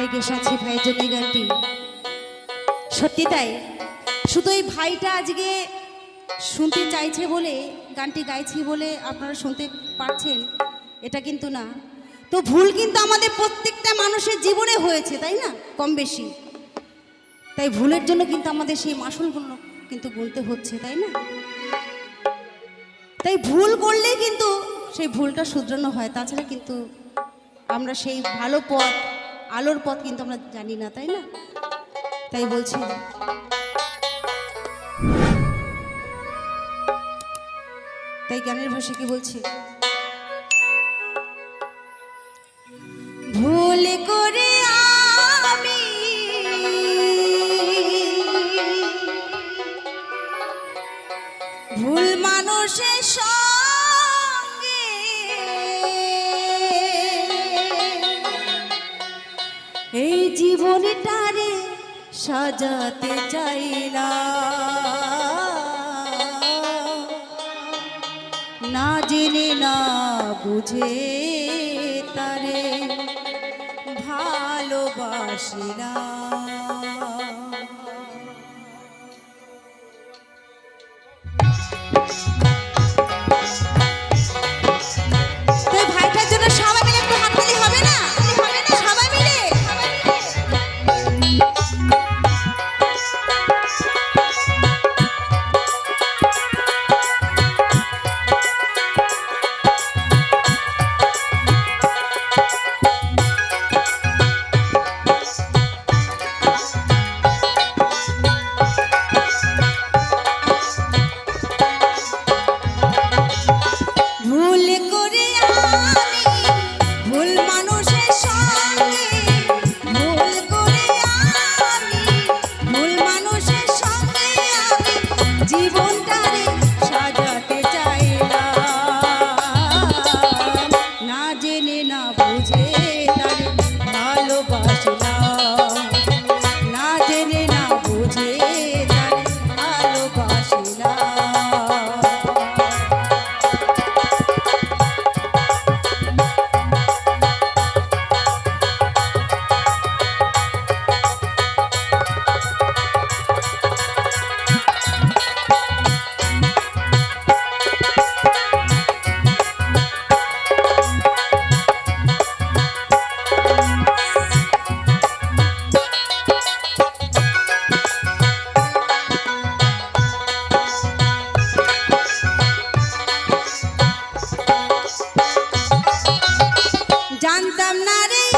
তাই গেসাছি ভাইয়ের জন্য গানটি। সত্যি তাই? শুধু এই ভাইটা আজকে শুনতে চাইছে বলে, গানটি গাইছি বলে আপনারা শুনতে পারছেন, এটা কিন্তু না। তো ভুল কিন্তু আমাদের প্রত্যেকটা মানুষের জীবনে হয়েছে, তাই না? কম বেশি। তাই ভুলের জন্য কিন্তু আমাদের সেই মাসুলগুলো কিন্তু গুনতে হচ্ছে, তাই না? তাই ভুল করলেই কিন্তু সেই ভুলটা শুধরানো হয়, তাছাড়া কিন্তু আমরা সেই ভালো পথ আলোর পথ কিন্তু আমরা জানি না, তাই না? তাই বলছি। তাই গানের ভাষা কি বলছে? ভুল করে আমি ভুল মানুষের সঙ্গে জীবনটারে সাজাতে চাই না জেনে না বুঝে তারে ভালোবাসিলাম নারে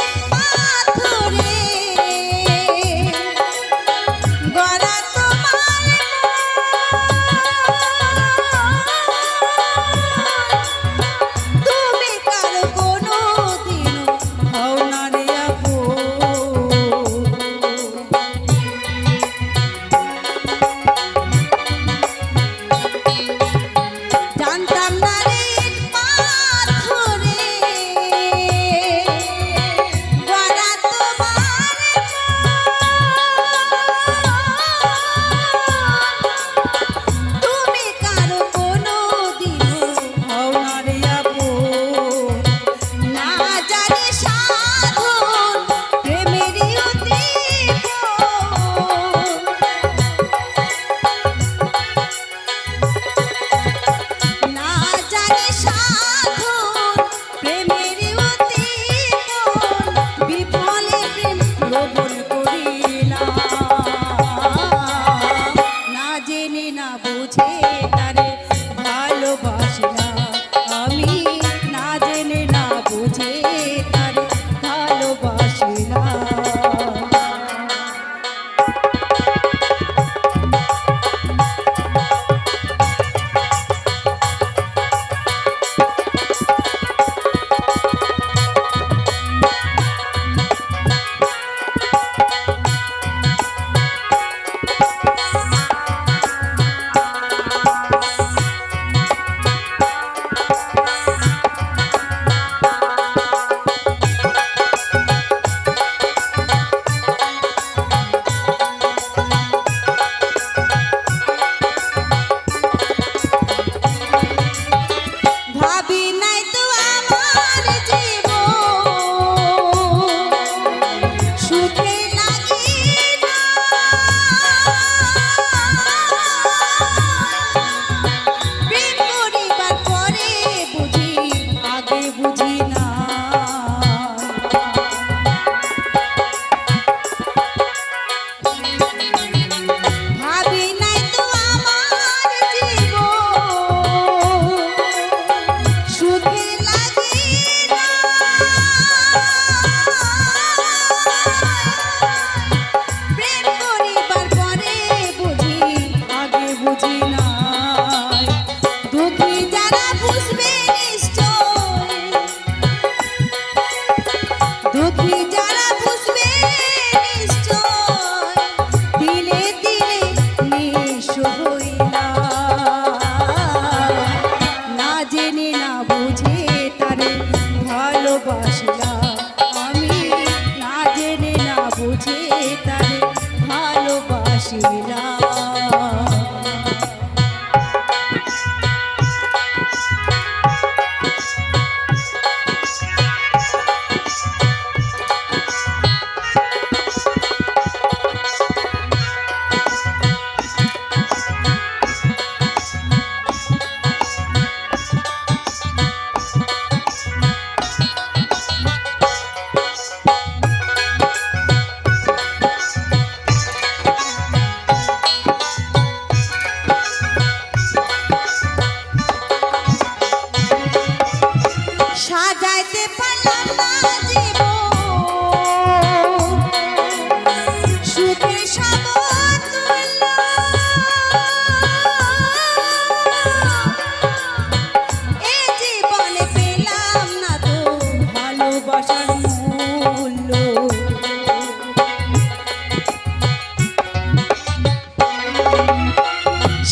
দুঃখী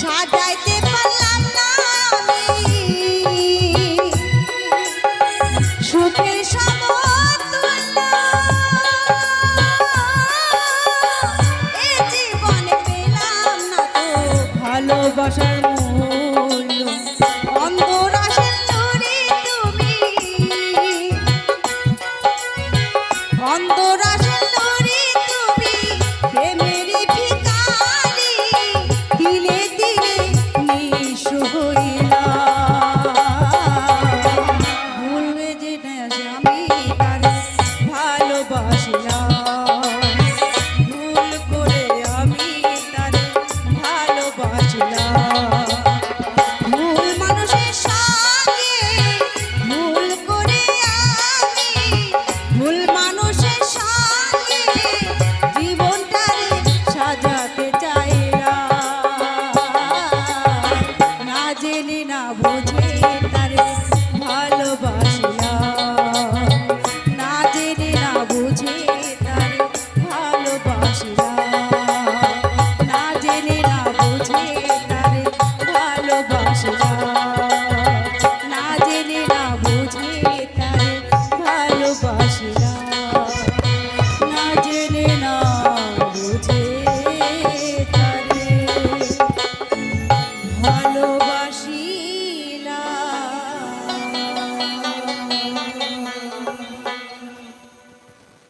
সাজাইতে